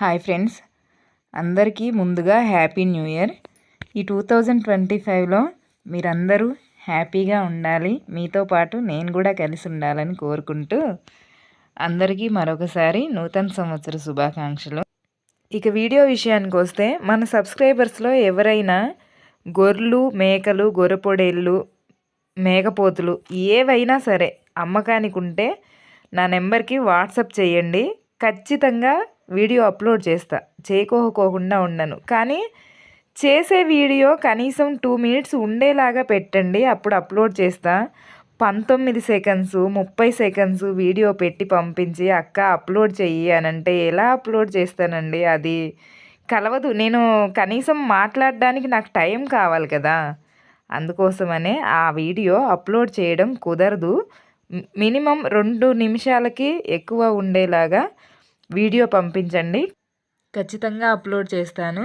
Hi friends. అందరికీ ముందుగా happy new year. ఈ టూ థౌజండ్ ట్వంటీ ఫైవ్లో మీరందరూ హ్యాపీగా ఉండాలి. మీతో పాటు నేను కూడా కలిసి ఉండాలని కోరుకుంటూ అందరికీ మరొకసారి నూతన సంవత్సర శుభాకాంక్షలు. ఇక వీడియో విషయానికి వస్తే మన సబ్స్క్రైబర్స్లో ఎవరైనా గొర్రెలు మేకలు గొర్రెపొడేళ్ళు మేకపోతులు ఏవైనా సరే అమ్మకానికి ఉంటే నా నెంబర్కి వాట్సప్ చేయండి. ఖచ్చితంగా వీడియో అప్లోడ్ చేస్తా. చేయకోకోకుండా ఉండను. కానీ చేసే వీడియో కనీసం టూ మినిట్స్ ఉండేలాగా పెట్టండి. అప్పుడు అప్లోడ్ చేస్తా. పంతొమ్మిది సెకండ్స్ ముప్పై సెకండ్స్ వీడియో పెట్టి పంపించి అక్క అప్లోడ్ చెయ్యి అని అంటే ఎలా అప్లోడ్ చేస్తానండి అది? కలవదు. నేను కనీసం మాట్లాడడానికి నాకు టైం కావాలి కదా. అందుకోసమనే ఆ వీడియో అప్లోడ్ చేయడం కుదరదు. మినిమం రెండు నిమిషాలకి ఎక్కువ ఉండేలాగా వీడియో పంపించండి. ఖచ్చితంగా అప్లోడ్ చేస్తాను.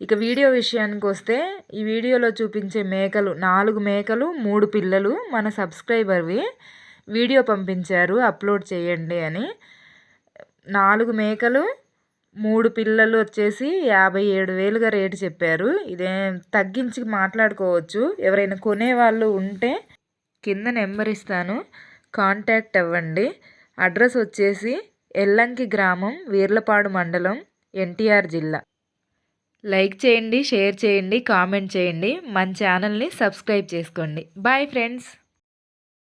ఇక వీడియో విషయానికి వస్తే ఈ వీడియోలో చూపించే మేకలు నాలుగు మేకలు మూడు పిల్లలు మన సబ్స్క్రైబర్వి వీడియో పంపించారు అప్లోడ్ చేయండి అని. నాలుగు మేకలు మూడు పిల్లలు వచ్చేసి యాభై ఏడు వేలుగా రేటు చెప్పారు. ఇదే తగ్గించి మాట్లాడుకోవచ్చు. ఎవరైనా కొనేవాళ్ళు ఉంటే కింద నెంబర్ ఇస్తాను. కాంటాక్ట్ అవ్వండి. అడ్రస్ వచ్చేసి ఎల్లంకి గ్రామం వీర్లపాడు మండలం ఎన్టీఆర్ జిల్లా. లైక్ చేయండి షేర్ చేయండి కామెంట్ చేయండి. మన ఛానల్ని సబ్స్క్రైబ్ చేసుకోండి. Bye friends!